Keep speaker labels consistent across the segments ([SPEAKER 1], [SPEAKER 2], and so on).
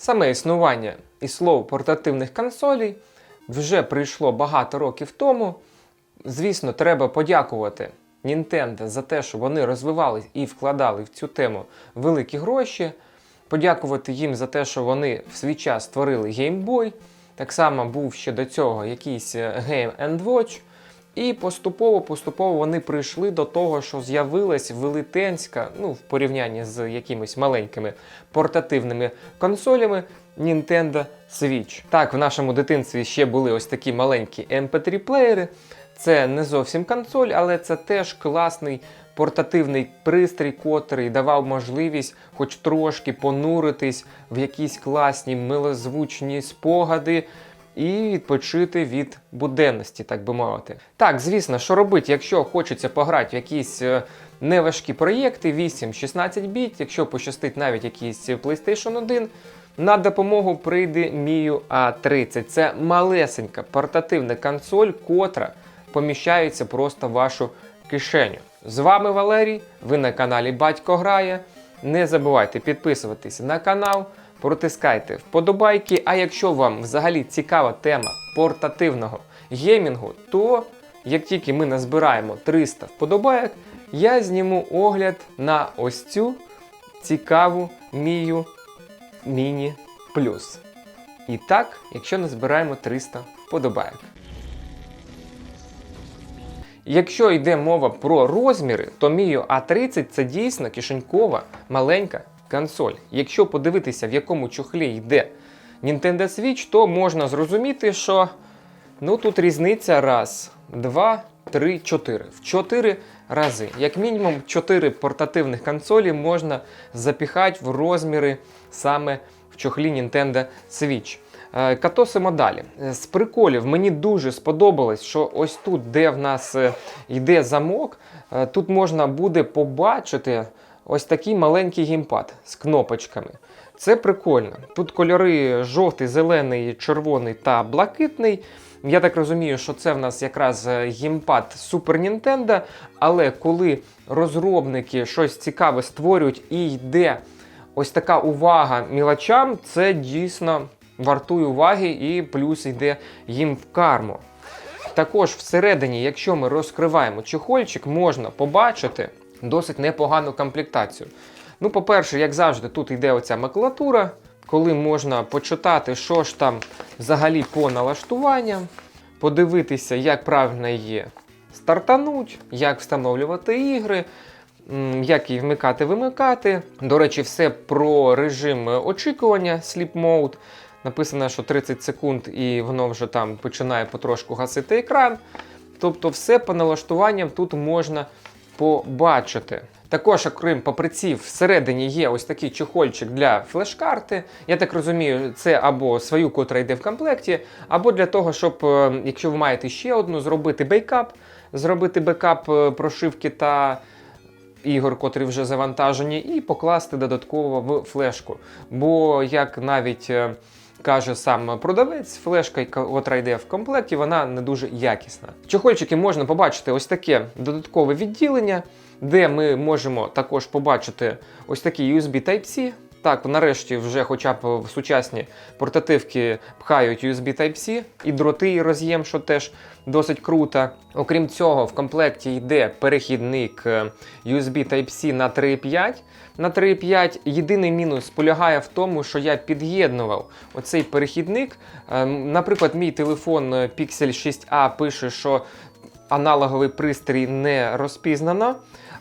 [SPEAKER 1] Саме існування і слово портативних консолей вже прийшло багато років тому. Звісно, треба подякувати Nintendo за те, що вони розвивались і вкладали в цю тему великі гроші. Подякувати їм за те, що вони в свій час створили Game Boy. Так само був ще до цього якийсь е, Game Watch. І поступово-поступово вони прийшли до того, що з'явилась велетенська, ну, в порівнянні з якимись маленькими портативними консолями Nintendo Switch. Так, в нашому дитинстві ще були ось такі маленькі MP3-плеєри. Це не зовсім консоль, але це теж класний портативний пристрій, котрий давав можливість хоч трошки понуритись в якісь класні милозвучні спогади і відпочити від буденності, так би мовити. Так, звісно, що робити, якщо хочеться пограти в якісь е, неважкі проєкти 8-16 біт, якщо пощастить навіть якийсь PlayStation 1, на допомогу прийде Mio A30. Це малесенька портативна консоль, котра поміщається просто в вашу кишеню. З вами Валерій, ви на каналі Батько Грає. Не забувайте підписуватися на канал, протискайте вподобайки. А якщо вам взагалі цікава тема портативного геймінгу, то як тільки ми назбираємо 300 вподобайок, я зніму огляд на ось цю цікаву Мію Міні Плюс. І так, якщо назбираємо 300 вподобайок. Якщо йде мова про розміри, то Mio A30 це дійсно кишенькова маленька консоль. Якщо подивитися, в якому чохлі йде Nintendo Switch, то можна зрозуміти, що ну, тут різниця раз, два, три, чотири. В чотири рази. Як мінімум, чотири портативних консолі можна запіхати в розміри саме в чохлі Nintendo Switch. Е, Катосимо далі. З приколів мені дуже сподобалось, що ось тут, де в нас е, йде замок, е, тут можна буде побачити ось такий маленький геймпад з кнопочками. Це прикольно. Тут кольори жовтий, зелений, червоний та блакитний. Я так розумію, що це в нас якраз е, геймпад Super Nintendo, але коли розробники щось цікаве створюють і йде ось така увага мілочам, це дійсно вартує уваги і плюс йде їм в карму. Також всередині, якщо ми розкриваємо чехольчик, можна побачити досить непогану комплектацію. Ну, по-перше, як завжди, тут йде оця макулатура, коли можна почитати, що ж там взагалі по налаштуванням, подивитися, як правильно її стартануть, як встановлювати ігри, як її вмикати-вимикати. До речі, все про режим очікування Sleep Mode. Написано, що 30 секунд, і воно вже там починає потрошку гасити екран. Тобто, все по налаштуванням тут можна побачити. Також, окрім паприців, всередині є ось такий чехольчик для флеш-карти. Я так розумію, це або свою, котра йде в комплекті, або для того, щоб, е, якщо ви маєте ще одну, зробити бейкап, зробити бекап е, прошивки та ігор, котрі вже завантажені, і покласти додатково в флешку. Бо як навіть е, каже сам продавець, флешка, яка йде в комплекті, вона не дуже якісна. В чохольчики можна побачити ось таке додаткове відділення, де ми можемо також побачити ось такі USB Type-C. Так, нарешті вже хоча б в сучасні портативки пхають USB Type-C і дроти і роз'єм, що теж досить круто. Окрім цього, в комплекті йде перехідник е, USB Type-C на 3.5. На 3.5 єдиний мінус полягає в тому, що я під'єднував оцей перехідник. Е, Наприклад, мій телефон е, Pixel 6a пише, що аналоговий пристрій не розпізнано.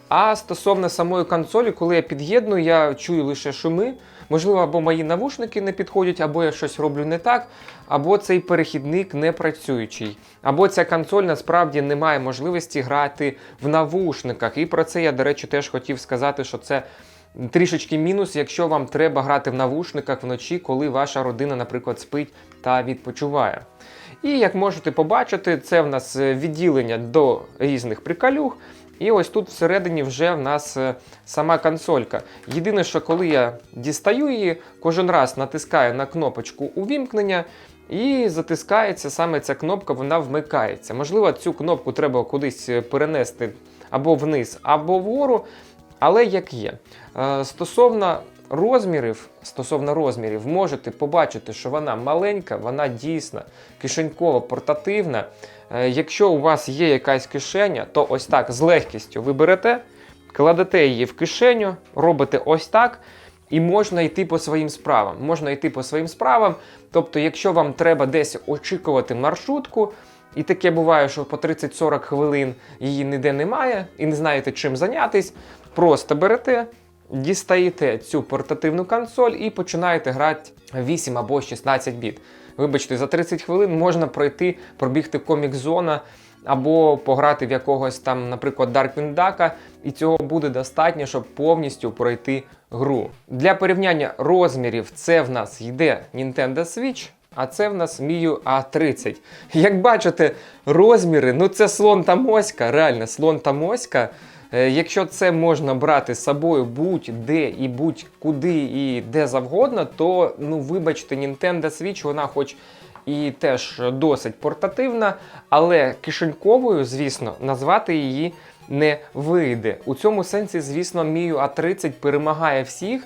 [SPEAKER 1] А стосовно самої консолі, коли я під'єдную, я чую лише шуми. Можливо, або мої навушники не підходять, або я щось роблю не так, або цей перехідник не працюючий, або ця консоль насправді не має можливості грати в навушниках. І про це я, до речі, теж хотів сказати, що це трішечки мінус, якщо вам треба грати в навушниках вночі, коли ваша родина, наприклад, спить та відпочиває. І як можете побачити, це в нас відділення до різних приколюх. І ось тут всередині вже в нас е, сама консолька. Єдине, що коли я дістаю її, кожен раз натискаю на кнопочку увімкнення. І затискається саме ця кнопка, вона вмикається. Можливо, цю кнопку треба кудись е, перенести або вниз, або вгору, але як є. Е, Стосовно розмірів, стосовно розмірів, можете побачити, що вона маленька, вона дійсно кишеньково портативна. Е, Якщо у вас є якась кишеня, то ось так з легкістю ви берете, кладете її в кишеню, робите ось так. І можна йти по своїм справам. Можна йти по своїм справам. Тобто, якщо вам треба десь очікувати маршрутку, і таке буває, що по 30-40 хвилин її ніде немає, і не знаєте, чим зайнятись, просто берете, дістаєте цю портативну консоль і починаєте грати 8 або 16 біт. Вибачте, за 30 хвилин можна пройти, пробігти комік зона або пограти в якогось там, наприклад, Darkwing Duck, і цього буде достатньо, щоб повністю пройти гру. Для порівняння розмірів це в нас йде Nintendo Switch. А це в нас Mio A30. Як бачите, розміри, ну це слон та моська, реально слон та моська. Е, Якщо це можна брати з собою будь-де і будь-куди і де завгодно, то ну вибачте, Nintendo Switch, вона хоч і теж досить портативна, але кишеньковою, звісно, назвати її не вийде. У цьому сенсі, звісно, Mio A30 перемагає всіх,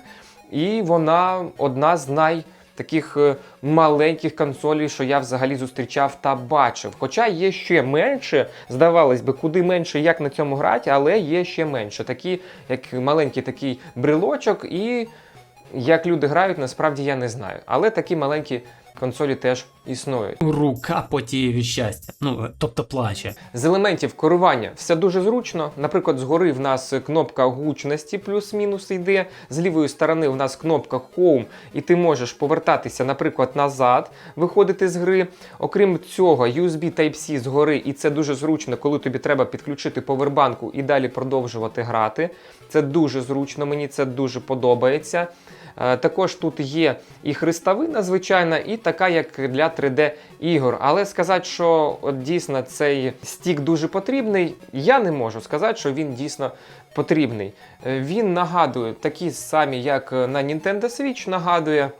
[SPEAKER 1] і вона одна з най таких е, маленьких консолей, що я взагалі зустрічав та бачив. Хоча є ще менше, здавалось би, куди менше, як на цьому грати, але є ще менше. Такі, як маленький такий брелочок, і як люди грають, насправді я не знаю. Але такі маленькі консолі теж існують.
[SPEAKER 2] Рука потіє від щастя. Ну, тобто плаче.
[SPEAKER 1] З елементів керування все дуже зручно. Наприклад, згори в нас кнопка гучності плюс-мінус йде. З лівої сторони в нас кнопка Home, і ти можеш повертатися, наприклад, назад, виходити з гри. Окрім цього, USB Type-C згори, і це дуже зручно, коли тобі треба підключити повербанку і далі продовжувати грати. Це дуже зручно, мені це дуже подобається. Е, Також тут є і хрестовина, звичайна, і така, як для 3D ігор. Але сказати, що от дійсно цей стік дуже потрібний, я не можу сказати, що він дійсно потрібний. Е, Він нагадує такі самі, як на Nintendo Switch, нагадує.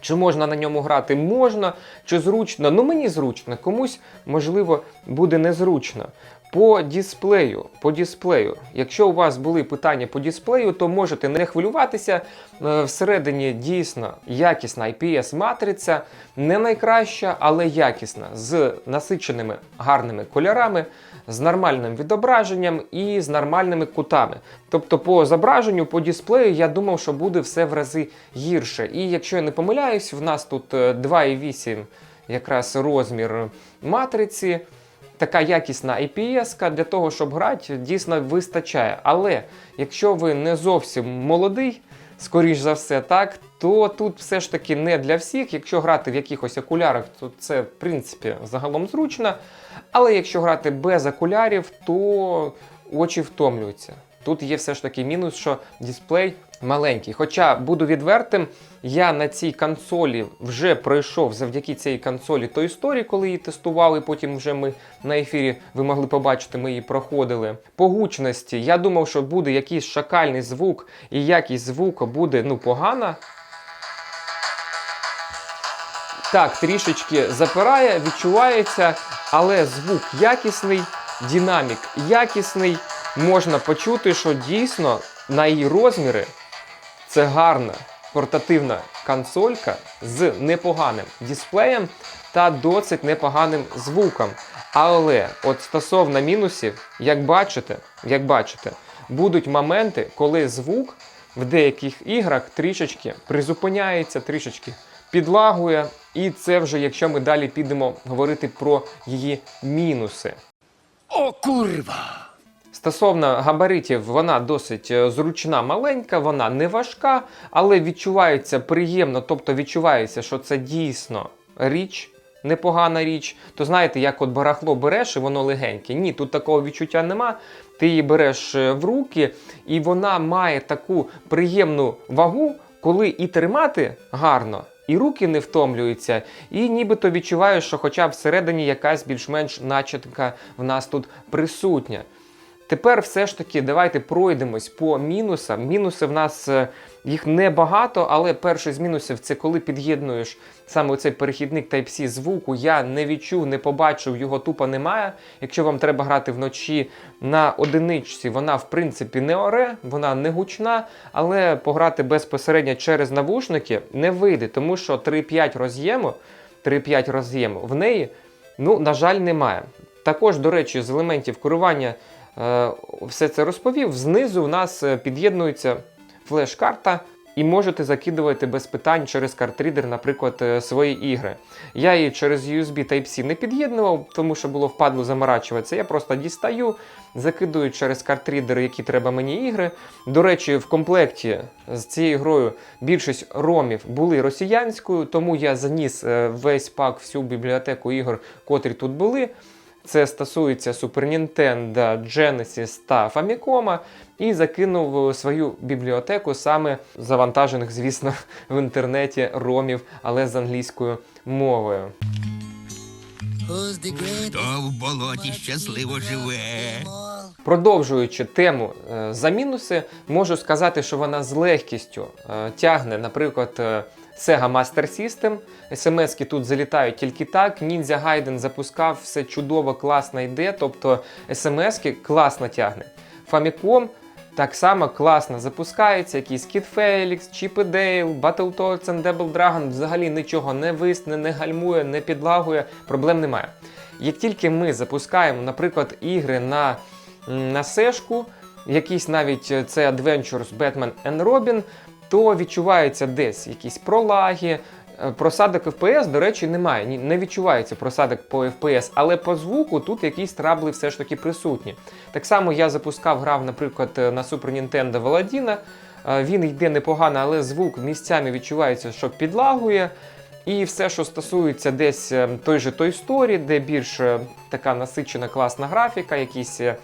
[SPEAKER 1] Чи можна на ньому грати? Можна, чи зручно? Ну мені зручно, комусь можливо буде незручно. По дисплею, по дисплею, якщо у вас були питання по дисплею, то можете не хвилюватися. Е, Всередині дійсно якісна IPS-матриця, не найкраща, але якісна, з насиченими гарними кольорами, з нормальним відображенням і з нормальними кутами. Тобто, по зображенню, по дисплею, я думав, що буде все в рази гірше. І якщо я не помиляюсь, в нас тут е, 2,8 якраз розмір матриці. Така якісна IPS для того, щоб грати, дійсно вистачає. Але якщо ви не зовсім молодий, скоріш за все, так, то тут все ж таки не для всіх. Якщо грати в якихось окулярах, то це в принципі загалом зручно. Але якщо грати без окулярів, то очі втомлюються. Тут є все ж таки мінус, що дисплей маленький. Хоча буду відвертим, я на цій консолі вже пройшов завдяки цій консолі той історії, коли її тестували. Потім вже ми на ефірі ви могли побачити, ми її проходили. По гучності я думав, що буде якийсь шакальний звук, і якість звуку буде ну погана. Так, трішечки запирає, відчувається, але звук якісний, динамік якісний. Можна почути, що дійсно на її розміри це гарна портативна консолька з непоганим дисплеєм та досить непоганим звуком. Але от стосовно мінусів, як бачите, як бачите, будуть моменти, коли звук в деяких іграх трішечки призупиняється, трішечки підлагує. І це вже якщо ми далі підемо говорити про її мінуси.
[SPEAKER 2] О, курва!
[SPEAKER 1] Стосовно габаритів, вона досить е, зручна, маленька, вона не важка, але відчувається приємно, тобто відчувається, що це дійсно річ, непогана річ. То знаєте, як от барахло береш і воно легеньке. Ні, тут такого відчуття нема. Ти її береш е, в руки, і вона має таку приємну вагу, коли і тримати гарно. І руки не втомлюються, і нібито відчуваєш, що хоча б всередині якась більш-менш начатка в нас тут присутня. Тепер все ж таки давайте пройдемось по мінусам. Мінуси в нас е, Їх небагато, але перший з мінусів це коли під'єднуєш саме цей перехідник Type-C звуку. Я не відчув, не побачив, його тупо немає. Якщо вам треба грати вночі на одиничці, вона в принципі не оре, вона не гучна, але пограти безпосередньо через навушники не вийде, тому що 3.5 роз'єму, 3.5 роз'єму в неї, ну, на жаль, немає. Також, до речі, з елементів керування все це розповів. Знизу в нас е, під'єднується флеш-карта, і можете закидувати без питань через картрідер, наприклад, е, свої ігри. Я її через USB Type-C не під'єднував, тому що було впадло заморачуватися. Я просто дістаю, закидую через картрідер, які треба мені ігри. До речі, в комплекті з цією грою більшість ромів були росіянською, тому я заніс е, весь пак, всю бібліотеку ігор, котрі тут були. Це стосується Super Nintendo, Genesis та Famicom, і закинув свою бібліотеку саме завантажених, звісно, в інтернеті ромів, але з англійською мовою.
[SPEAKER 3] Хто в болоті щасливо живе?
[SPEAKER 1] Продовжуючи тему е, за мінуси, можу сказати, що вона з легкістю е, тягне, наприклад, е, Sega Master System. SMS-ки тут залітають тільки так. Ninja Gaiden запускав, все чудово, класно йде. Тобто SMS-ки класно тягне. Famicom так само класно запускається, якийсь Kid Felix, Chip Dale, Battletoads and Double Dragon взагалі нічого не висне, не гальмує, не підлагує, проблем немає. Як тільки ми запускаємо, наприклад, ігри на, на сешку, якісь навіть е, це Adventures Batman and Robin, то відчувається десь якісь пролаги. Е, Просадок FPS, до речі, немає. Не відчувається просадок по FPS, але по звуку тут якісь трабли все ж таки присутні. Так само я запускав, грав, наприклад, е, на Super Nintendo Володіна. Він йде непогано, але звук місцями відчувається, що підлагує. І все, що стосується десь е, той же Toy Story, де більш е, така насичена класна графіка, якісь е,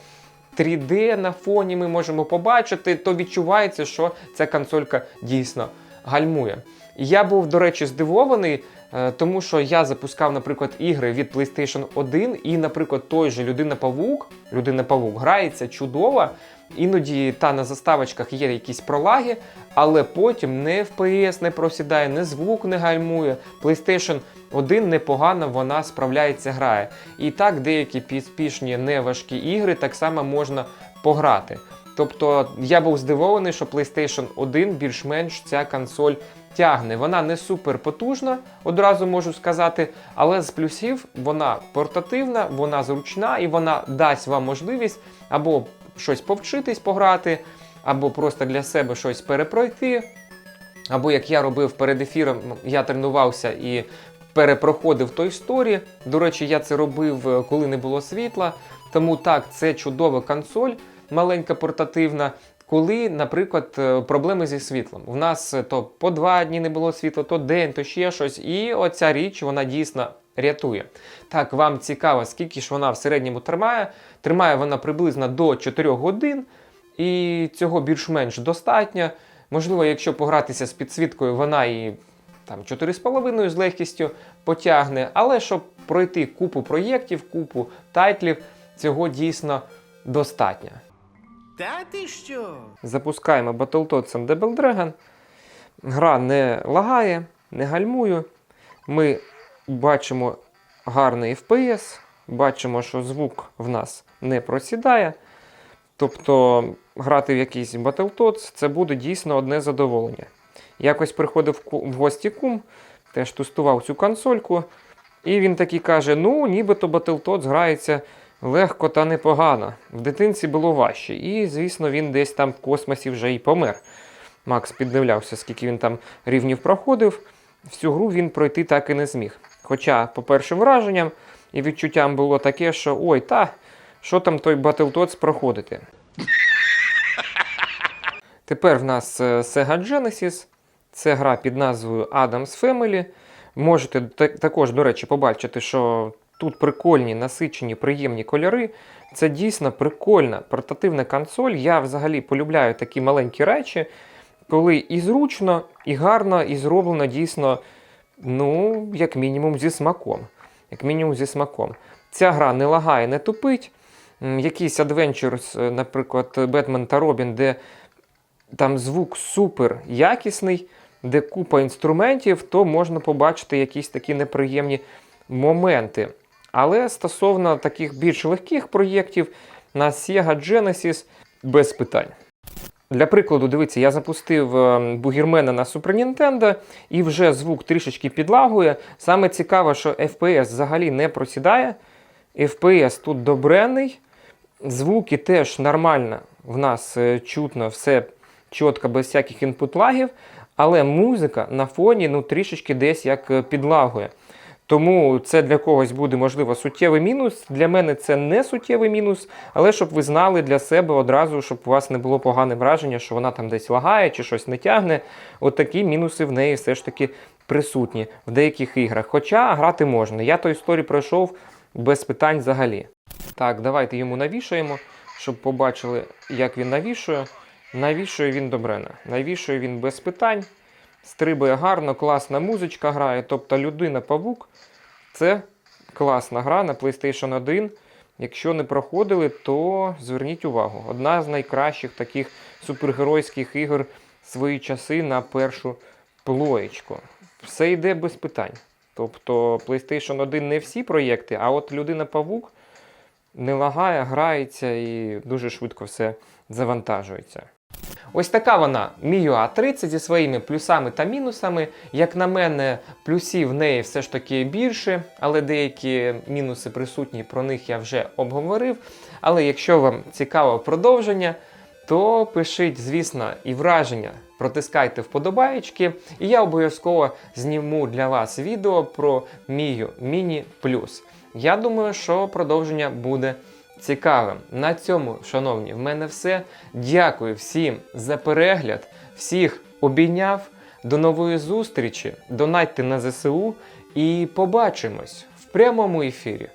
[SPEAKER 1] 3D на фоні ми можемо побачити, то відчувається, що ця консолька дійсно гальмує. Я був, до речі, здивований, е, тому що я запускав, наприклад, ігри від PlayStation 1, і, наприклад, той же Людина-Павук, Людина-Павук грається чудово. Іноді та на заставочках є якісь пролаги, але потім не FPS не просідає, не звук не гальмує. PlayStation 1 непогано вона справляється, грає. І так деякі підспішні неважкі ігри так само можна пограти. Тобто я був здивований, що PlayStation 1 більш-менш ця консоль тягне. Вона не супер потужна, одразу можу сказати, але з плюсів вона портативна, вона зручна і вона дасть вам можливість або щось повчитись пограти, або просто для себе щось перепройти. Або як я робив перед ефіром, я тренувався і перепроходив той сторі. До речі, я це робив, е, коли не було світла. Тому так, це чудова консоль, маленька портативна. Коли, наприклад, е, проблеми зі світлом. У нас е, то по два дні не було світла, то день, то ще щось. І оця річ вона дійсно рятує. Так, вам цікаво, скільки ж вона в середньому тримає. Тримає вона приблизно до 4 годин, і цього більш-менш достатньо. Можливо, якщо погратися з підсвіткою, вона і там 4,5 з легкістю потягне. Але щоб пройти купу проєктів, купу тайтлів, цього дійсно достатньо.
[SPEAKER 3] Та ти що?
[SPEAKER 1] Запускаємо Battletoads Double Dragon. Гра не лагає, не гальмує. Ми бачимо гарний FPS, бачимо, що звук в нас не просідає. Тобто грати в якийсь Battletoads це буде дійсно одне задоволення. Якось приходив в гості кум, теж тестував цю консольку, і він такий каже: ну, нібито Battletoads грається легко та непогано. В дитинці було важче. І, звісно, він десь там в космосі вже і помер. Макс піддивлявся, скільки він там рівнів проходив. Всю гру він пройти так і не зміг. Хоча, по першим враженням і відчуттям було таке, що ой, та, що там той Battletoads проходити. Тепер в нас е, Sega Genesis. Це гра під назвою Adam's Family. Можете також, до речі, побачити, що тут прикольні, насичені, приємні кольори. Це дійсно прикольна портативна консоль. Я взагалі полюбляю такі маленькі речі, коли і зручно, і гарно, і зроблено дійсно, ну, як мінімум, зі смаком. Як мінімум зі смаком. Ця гра не лагає, не тупить. Якийсь е, наприклад, Batman та Робін, де там звук супер якісний, де купа інструментів, то можна побачити якісь такі неприємні моменти. Але стосовно таких більш легких проєктів на Sega Genesis без питань. Для прикладу, дивіться, я запустив е, бугірмена на Super Nintendo і вже звук трішечки підлагує. Саме цікаве, що FPS взагалі не просідає. FPS тут добрений. Звуки теж нормально в нас е, чутно, все чітко, без всяких інпут-лагів, але музика на фоні ну, трішечки десь як е, підлагує. Тому це для когось буде, можливо, суттєвий мінус. Для мене це не суттєвий мінус, але щоб ви знали для себе одразу, щоб у вас не було погане враження, що вона там десь лагає чи щось не тягне. От такі мінуси в неї все ж таки присутні в деяких іграх. Хоча грати можна. Я той історію пройшов без питань взагалі. Так, давайте йому навішаємо, щоб побачили, як він навішує. Навішує він добрена. Навішує він без питань. Стрибає гарно, класна музичка грає. Тобто людина-павук це класна гра на PlayStation 1. Якщо не проходили, то зверніть увагу. Одна з найкращих таких супергеройських ігор свої часи на першу плоєчку. Все йде без питань. Тобто PlayStation 1 не всі проєкти, а от людина-павук не лагає, грається і дуже швидко все завантажується. Ось така вона Mio A30 зі своїми плюсами та мінусами. Як на мене, плюсів в неї все ж таки більше, але деякі мінуси присутні, про них я вже обговорив. Але якщо вам цікаво продовження, то пишіть, звісно, і враження, протискайте вподобаєчки, і я обов'язково зніму для вас відео про Mio Mini Plus. Я думаю, що продовження буде цікавим. На цьому, шановні, в мене все. Дякую всім за перегляд. Всіх обійняв. До нової зустрічі. Донатьте на ЗСУ і побачимось в прямому ефірі.